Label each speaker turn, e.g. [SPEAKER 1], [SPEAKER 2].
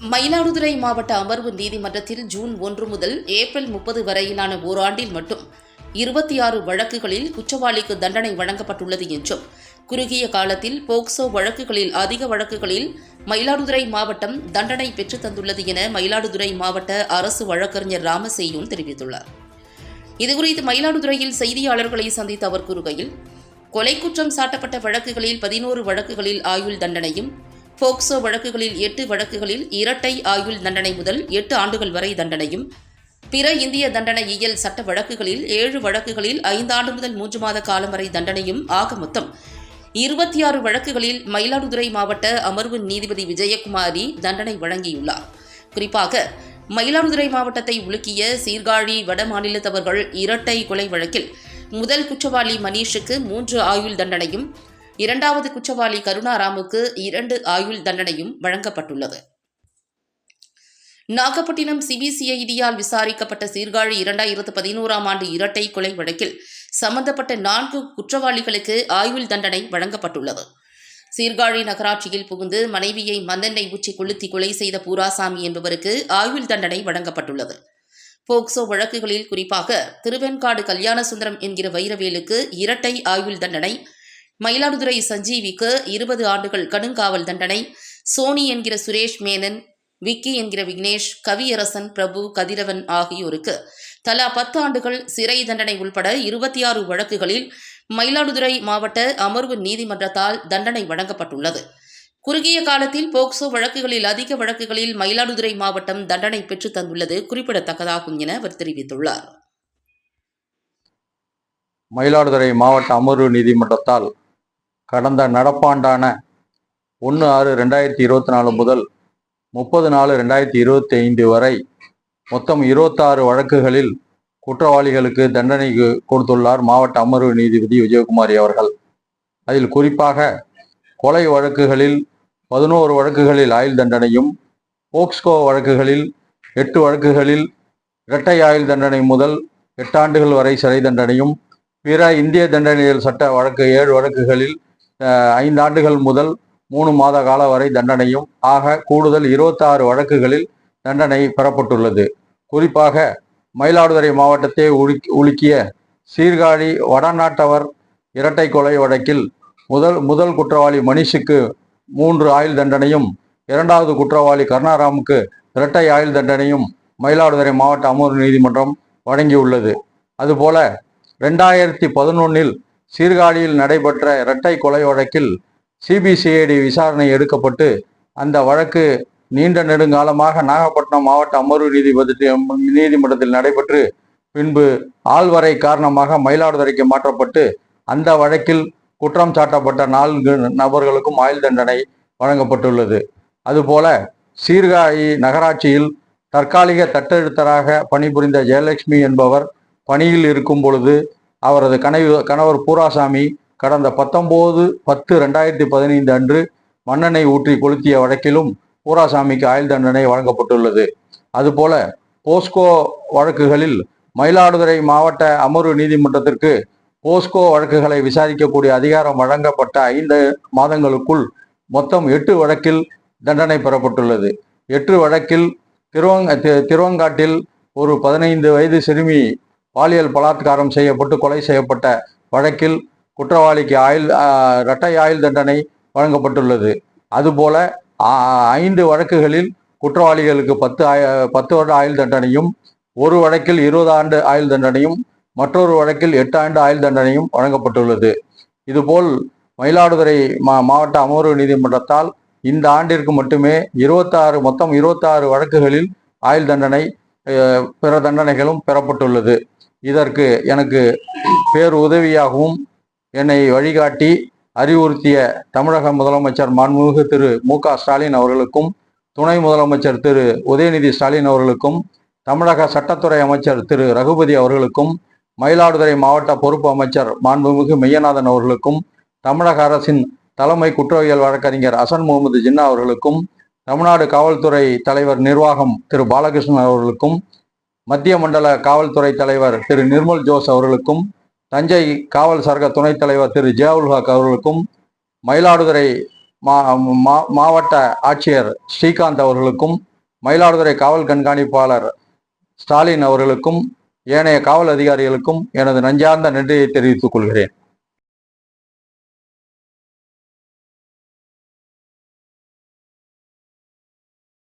[SPEAKER 1] மயிலாடுதுறை மாவட்ட அமர்வு நீதிமன்றத்தில் ஜூன் ஒன்று முதல் ஏப்ரல் முப்பது வரையிலான ஓராண்டில் மட்டும் இருபத்தி ஆறு வழக்குகளில் குற்றவாளிக்கு தண்டனை வழங்கப்பட்டுள்ளது என்றும் குறுகிய காலத்தில் போக்சோ வழக்குகளில் அதிக வழக்குகளில் மயிலாடுதுறை மாவட்டம் தண்டனை பெற்றுத் தந்துள்ளது என மயிலாடுதுறை மாவட்ட அரசு வழக்கறிஞர் ராமசேயும் தெரிவித்துள்ளார். இதுகுறித்து மயிலாடுதுறையில் செய்தியாளர்களை சந்தித்த அவர் கூறுகையில் கொலை குற்றம் சாட்டப்பட்ட வழக்குகளில் பதினோரு வழக்குகளில் ஆயுள் தண்டனையும் போக்சோ வழக்குகளில் எட்டு வழக்குகளில் இரட்டை ஆயுள் தண்டனை முதல் எட்டு ஆண்டுகள் வரை தண்டனையும் பிற இந்திய தண்டனை இயல் சட்ட வழக்குகளில் ஏழு வழக்குகளில் ஐந்தாண்டு முதல் மூன்று மாத காலம் வரை தண்டனையும் ஆக மொத்தம் இருபத்தி ஆறு வழக்குகளில் மயிலாடுதுறை மாவட்ட அமர்வு நீதிபதி விஜயகுமாரி தண்டனை வழங்கியுள்ளார். குறிப்பாக மயிலாடுதுறை மாவட்டத்தை உலுக்கிய சீர்காழி வட மாநிலத்தவர்கள் இரட்டை கொலை வழக்கில் முதல் குற்றவாளி மணீஷுக்கு மூன்று ஆயுள் தண்டனையும் இரண்டாவது குற்றவாளி கருணாராமுக்கு இரண்டு ஆயுள் தண்டனையும் வழங்கப்பட்டுள்ளது. நாகப்பட்டினம் சிபிசிஐடியால் விசாரிக்கப்பட்ட சீர்காழி இரண்டாயிரத்து பதினோராம் ஆண்டு இரட்டை கொலை வழக்கில் சம்பந்தப்பட்ட நான்கு குற்றவாளிகளுக்கு ஆயுள் தண்டனை வழங்கப்பட்டுள்ளது. சீர்காழி நகராட்சியில் புகுந்து மனைவியை மண்ணெண்ணெய் ஊற்றி கொளுத்தி கொலை செய்த பூராசாமி என்பவருக்கு ஆயுள் தண்டனை வழங்கப்பட்டுள்ளது. போக்சோ வழக்குகளில் குறிப்பாக திருவெண்காடு கல்யாணசுந்தரம் என்கிற வைரவேலுக்கு இரட்டை ஆயுள் தண்டனை மயிலாடுதுறை சஞ்சீவிக்கு இருபது ஆண்டுகள் கடுங்காவல் தண்டனை. சோனி என்கிற சுரேஷ் மேனன் விக்கி என்கிற விக்னேஷ் கவியரசன் பிரபு கதிரவன் ஆகியோருக்கு தலா பத்து ஆண்டுகள் சிறை தண்டனை உள்பட இருபத்தி ஆறு வழக்குகளில் மயிலாடுதுறை மாவட்ட அமர்வு நீதிமன்றத்தால் தண்டனை வழங்கப்பட்டுள்ளது. குறுகிய காலத்தில் போக்சோ வழக்குகளில் அதிக வழக்குகளில் மயிலாடுதுறை மாவட்டம் தண்டனை பெற்று தந்துள்ளது குறிப்பிடத்தக்கதாகும் என அவர் தெரிவித்துள்ளார்.
[SPEAKER 2] மயிலாடுதுறை மாவட்ட அமர்வு நீதிமன்றத்தால் கடந்த நடப்பாண்டான ஒன்று ஆறு ரெண்டாயிரத்தி இருபத்தி நாலு முதல் முப்பது நாலு ரெண்டாயிரத்தி இருபத்தி ஐந்து வரை மொத்தம் இருபத்தாறு வழக்குகளில் குற்றவாளிகளுக்கு தண்டனை கொடுத்துள்ளார் மாவட்ட அமர்வு நீதிபதி விஜயகுமாரி அவர்கள். அதில் குறிப்பாக கொலை வழக்குகளில் பதினோரு வழக்குகளில் ஆயுள் தண்டனையும் போக்ஸ்கோ வழக்குகளில் எட்டு வழக்குகளில் இரட்டை ஆயுள் தண்டனை முதல் எட்டாண்டுகள் வரை சிறை தண்டனையும் பிற இந்திய தண்டனையியல் சட்ட வழக்கு ஏழு வழக்குகளில் ஐந்து ஐந்தாண்டுகள் முதல் மூணு மாத கால வரை தண்டனையும் ஆக கூடுதல் இருபத்தாறு வழக்குகளில் தண்டனை பெறப்பட்டுள்ளது. குறிப்பாக மயிலாடுதுறை மாவட்டத்தை உலுக்கிய சீர்காழி வடநாட்டவர் இரட்டை கொலை வழக்கில் முதல் முதல் குற்றவாளி மணிஷுக்கு மூன்று ஆயுள் தண்டனையும் இரண்டாவது குற்றவாளி கருணாராமுக்கு இரட்டை ஆயுள் தண்டனையும் மயிலாடுதுறை மாவட்ட அமர்வு நீதிமன்றம் வழங்கியுள்ளது. அதுபோல ரெண்டாயிரத்தி பதினொன்னில் சீர்காழியில் நடைபெற்ற இரட்டை கொலை வழக்கில் சிபிசிஐடி விசாரணை எடுக்கப்பட்டு அந்த வழக்கு நீண்ட நெடுங்காலமாக நாகப்பட்டினம் மாவட்ட அமர்வு நீதிபதி நீதிமன்றத்தில் நடைபெற்று பின்பு ஆள்வரை காரணமாக மயிலாடுதுறைக்கு மாற்றப்பட்டு அந்த வழக்கில் குற்றம் சாட்டப்பட்ட நான்கு நபர்களுக்கும் ஆயுள் தண்டனை வழங்கப்பட்டுள்ளது. அதுபோல சீர்காழி நகராட்சியில் தற்காலிக தட்டெழுத்தராக பணிபுரிந்த ஜெயலட்சுமி என்பவர் பணியில் இருக்கும் பொழுது அவரது கனவு கணவர் பூராசாமி கடந்த பத்தொம்போது பத்து ரெண்டாயிரத்தி பதினைந்து அன்று மன்னனை ஊற்றி கொளுத்திய வழக்கிலும் பூராசாமிக்கு ஆயுள் தண்டனை வழங்கப்பட்டுள்ளது. அதுபோல போஸ்கோ வழக்குகளில் மயிலாடுதுறை மாவட்ட அமர்வு நீதிமன்றத்திற்கு போஸ்கோ வழக்குகளை விசாரிக்கக்கூடிய அதிகாரம் வழங்கப்பட்ட ஐந்து மாதங்களுக்குள் மொத்தம் எட்டு வழக்கில் தண்டனை பெறப்பட்டுள்ளது. எட்டு வழக்கில் திருவங்க திருவங்காட்டில் ஒரு பதினைந்து வயது சிறுமி பாலியல் பலாத்காரம் செய்யப்பட்டு கொலை செய்யப்பட்ட வழக்கில் குற்றவாளிக்கு ஆயுள் இரட்டை ஆயுள் தண்டனை வழங்கப்பட்டுள்ளது. அதுபோல ஐந்து வழக்குகளில் குற்றவாளிகளுக்கு பத்து ஆய- பத்து வருட ஆயுள் தண்டனையும் ஒரு வழக்கில் இருபது ஆண்டு ஆயுள் தண்டனையும் மற்றொரு வழக்கில் எட்டு ஆண்டு ஆயுள் தண்டனையும் வழங்கப்பட்டுள்ளது. இதுபோல் மயிலாடுதுறை மா மாவட்ட அமர்வு நீதிமன்றத்தால் இந்த ஆண்டிற்கு மட்டுமே இருபத்தாறு மொத்தம் இருபத்தாறு வழக்குகளில் ஆயுள் தண்டனை பிற தண்டனைகளும் பெறப்பட்டுள்ளது. இதற்கு எனக்கு பேர் உதவியாகவும் என்னை வழிகாட்டி அறிவுறுத்திய தமிழக முதலமைச்சர் மாண்புமிகு திரு மு க ஸ்டாலின் அவர்களுக்கும் துணை முதலமைச்சர் திரு உதயநிதி ஸ்டாலின் அவர்களுக்கும் தமிழக சட்டத்துறை அமைச்சர் திரு ரகுபதி அவர்களுக்கும் மயிலாடுதுறை மாவட்ட பொறுப்பு அமைச்சர் மாண்புமிகு மெய்யநாதன் அவர்களுக்கும் தமிழக அரசின் தலைமை குற்றவியல் வழக்கறிஞர் அசன் முகமது ஜின்னா அவர்களுக்கும் தமிழ்நாடு காவல்துறை தலைவர் நிர்வாகம் திரு பாலகிருஷ்ணன் அவர்களுக்கும் மத்திய மண்டல காவல்துறை தலைவர் திரு நிர்மல் ஜோஸ் அவர்களுக்கும் தஞ்சை காவல் சரக துணைத் தலைவர் திரு ஜியாவுல் ஹக் அவர்களுக்கும் மயிலாடுதுறை மா மா- மாவட்ட ஆட்சியர் ஸ்ரீகாந்த் அவர்களுக்கும் மயிலாடுதுறை காவல் கண்காணிப்பாளர் ஸ்டாலின் அவர்களுக்கும் ஏனைய காவல் அதிகாரிகளுக்கும் எனது நஞ்சார்ந்த நன்றியை தெரிவித்துக் கொள்கிறேன்.